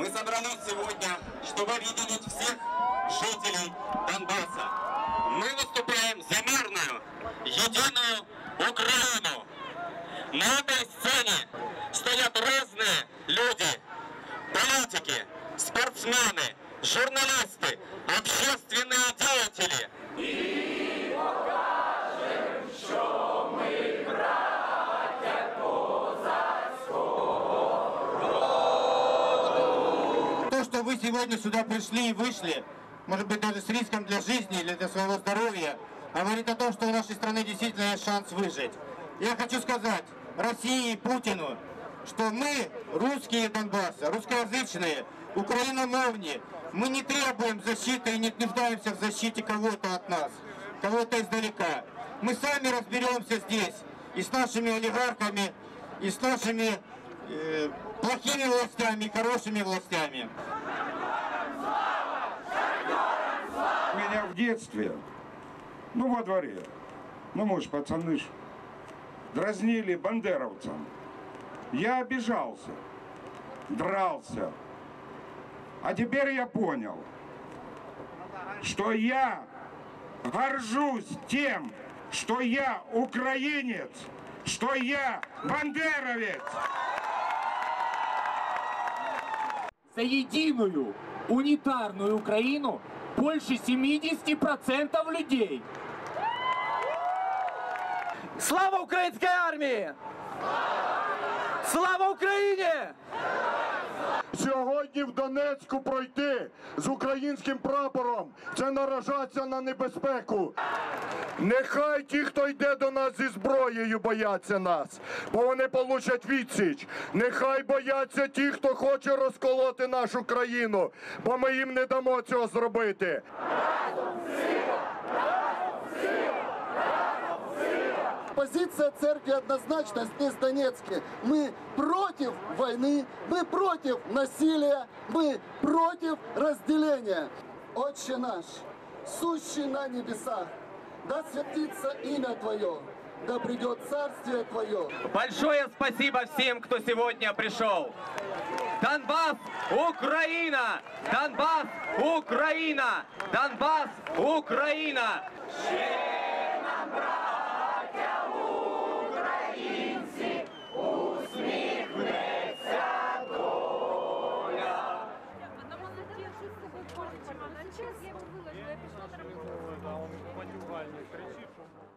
Мы собрались сегодня, чтобы объединить всех жителей Донбасса. Мы выступаем за мирную, единую Украину. На этой сцене стоят разные люди, политики, спортсмены, журналисты, что вы сегодня сюда пришли и вышли, может быть даже с риском для жизни или для своего здоровья, говорит о том, что у нашей страны действительно есть шанс выжить. Я хочу сказать России и Путину, что мы, русские Донбасса, русскоязычные, украиномовни, мы не требуем защиты и не нуждаемся в защите кого-то от нас, кого-то издалека. Мы сами разберемся здесь и с нашими олигархами, и с нашими э, плохими властями, хорошими властями. Меня в детстве, ну во дворе, ну мы ж пацаны ж, дразнили бандеровцам. Я обижался, дрался. А теперь я понял, что я горжусь тем, что я украинец, что я бандеровец за единую унитарную Украину больше 70% людей. Слава українській армії! Слава Україні! Сьогодні в Донецьку пройти з українським прапором це наражатися на небезпеку. Нехай ті, хто йде до нас зі зброєю, бояться нас, бо вони получать відсіч. Нехай бояться ті, хто хоче розколоти нашу країну, бо ми їм не дамо цього зробити. Позиция церкви однозначна здесь, в Донецке. Мы против войны, мы против насилия, мы против разделения. Отче наш, сущий на небесах, да святится имя Твое, да придет царствие Твое. Большое спасибо всем, кто сегодня пришел. Донбасс, Украина! Донбасс, Украина! Донбасс, Украина! Брат! сейчас я его выложу, я пишу на работу. Да, он в подювальник кричит, что...